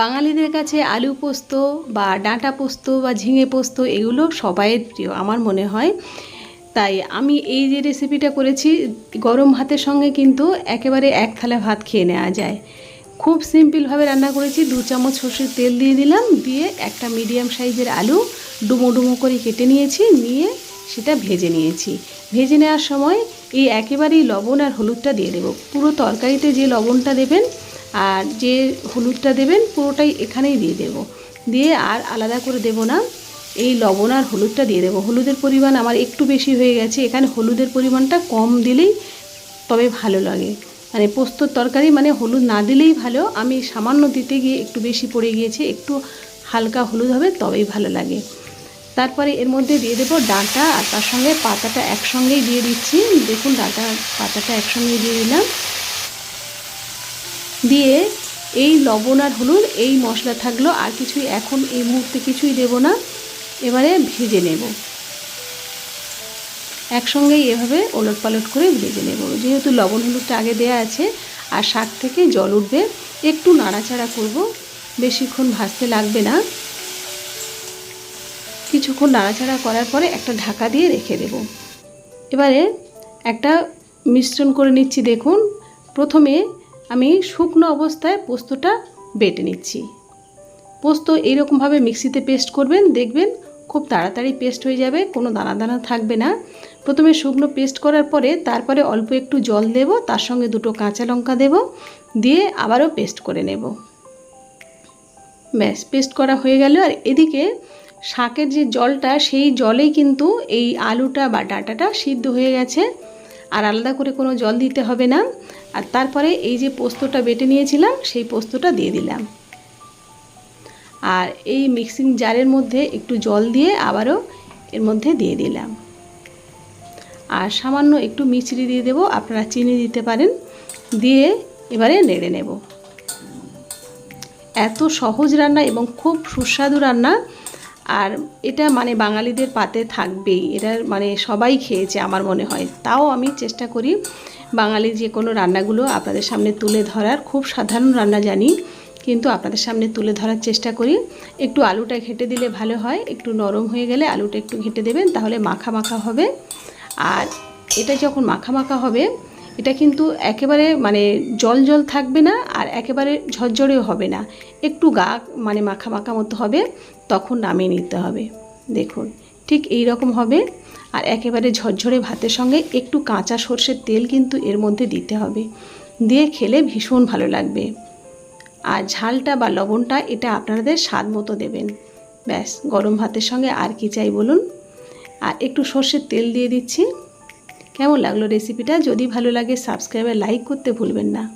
বাঙালিদের কাছে আলু পোস্ত বা ডাঁটা পোস্ত বা ঝিঙে পোস্ত এগুলো সবাইয়ের প্রিয়, আমার মনে হয়। তাই আমি এই যে রেসিপিটা করেছি, গরম ভাতের সঙ্গে কিন্তু একেবারে এক থালা ভাত খেয়ে নেওয়া যায়। খুব সিম্পলভাবে রান্না করেছি, দু চামচ সর্ষের তেল দিয়ে দিলাম, দিয়ে একটা মিডিয়াম সাইজের আলু ডুমো ডুমো করে কেটে নিয়েছি, নিয়ে সেটা ভেজে নিয়েছি। ভেজে নেওয়ার সময় এই একেবারেই লবণ আর হলুদটা দিয়ে দেবো। পুরো তরকারিতে যে লবণটা দেবেন আর যে হলুদটা দেবেন পুরোটাই এখানেই দিয়ে দেব। দিয়ে আর আলাদা করে দেব না, এই লবণ আর হলুদটা দিয়ে দেবো। হলুদের পরিমাণ আমার একটু বেশি হয়ে গেছে, এখানে হলুদের পরিমাণটা কম দিলেই তবে ভালো লাগে। মানে পোস্তর তরকারি মানে হলুদ না দিলেই ভালো, আমি সামান্য দিতে গিয়ে একটু বেশি পড়ে গিয়েছে, একটু হালকা হলুদ হবে তবেই ভালো লাগে। তারপরে এর মধ্যে দিয়ে দেবো ডাঁটা আর তার সঙ্গে পাতাটা একসঙ্গেই দিয়ে দিচ্ছি। দেখুন, ডাঁটা, পাতাটা একসঙ্গেই দিয়ে দিলাম। দিয়ে এই লবণ আর হলুদ, এই মশলা থাকল, আর কিছুই এখন এই মুহূর্তে কিছুই দেব না। এবারে ভেজে নেব। একসঙ্গেই এভাবে ওলট পালট করে ভেজে নেব। যেহেতু লবণ হলুদটা আগে দেয়া আছে, আর শাক থেকে জল উঠবে, একটু নাড়াচাড়া করব। বেশিক্ষণ ভাজতে লাগবে না। কিছুক্ষণ নাড়াচাড়া করার পরে একটা ঢাকা দিয়ে রেখে দেব। এবারে একটা মিশ্রণ করে নিচ্ছি, দেখুন। প্রথমে আমি শুকনো অবস্থায় পোস্তটা বেটে নিচ্ছি। পোস্ত এইরকমভাবে মিক্সিতে পেস্ট করবেন, দেখবেন খুব তাড়াতাড়ি পেস্ট হয়ে যাবে, কোনো দানা দানা থাকবে না। প্রথমে শুকনো পেস্ট করার পরে তারপরে অল্প একটু জল দেব, তার সঙ্গে দুটো কাঁচা লঙ্কা দেব, দিয়ে আবারও পেস্ট করে নেব। ব্যাস, পেস্ট করা হয়ে গেল। আর এদিকে শাকের যে জলটা, সেই জলেই কিন্তু এই আলুটা বা ডাঁটাটা সিদ্ধ হয়ে গেছে। আর আলাদা করে কোনো জল দিতে হবে না। আর তারপরে এই যে পোস্তটা বেটে নিয়েছিলাম, সেই পোস্তটা দিয়ে দিলাম। আর এই মিক্সিং জারের মধ্যে একটু জল দিয়ে আবারও এর মধ্যে দিয়ে দিলাম। আর সামান্য একটু মিচড়ি দিয়ে দেবো, আপনারা চিনি দিতে পারেন। দিয়ে এবারে নেড়ে নেব। এত সহজ রান্না এবং খুব সুস্বাদু রান্না। আর এটা মানে বাঙালিদের পাতে থাকবেই। এটা মানে সবাই খেয়েছে আমার মনে হয়। তাও আমি চেষ্টা করি বাঙালি যে কোনো রান্নাগুলো আপনাদের সামনে তুলে ধরার। খুব সাধারণ রান্না জানি, কিন্তু আপনাদের সামনে তুলে ধরার চেষ্টা করি। একটু আলুটা ঘেটে দিলে ভালো হয়, একটু নরম হয়ে গেলে আলুটা একটু ঘেটে দেবেন, তাহলে মাখা মাখা হবে। আর এটা যখন মাখা মাখা হবে এটা কিন্তু একেবারে মানে জল জল থাকবে না আর একেবারে ঝরঝরেও হবে না। একটু গা মানে মাখা মাখা মতো হবে, তখন নামিয়ে নিতে হবে। দেখুন, ঠিক এই রকম হবে। আর একেবারে ঝরঝরে ভাতের সঙ্গে একটু কাঁচা সর্ষের তেল কিন্তু এর মধ্যে দিতে হবে। দিয়ে খেলে ভীষণ ভালো লাগবে। আর ঝালটা বা লবণটা এটা আপনাদের স্বাদ মতো দেবেন। ব্যাস, গরম ভাতের সঙ্গে আর কি চাই বলুন। আর একটু সর্ষের তেল দিয়ে দিচ্ছি। কেমন লাগল রেসিপিটা যদি ভালো লাগে সাবস্ক্রাইব লাইক করতে ভুলবেন না।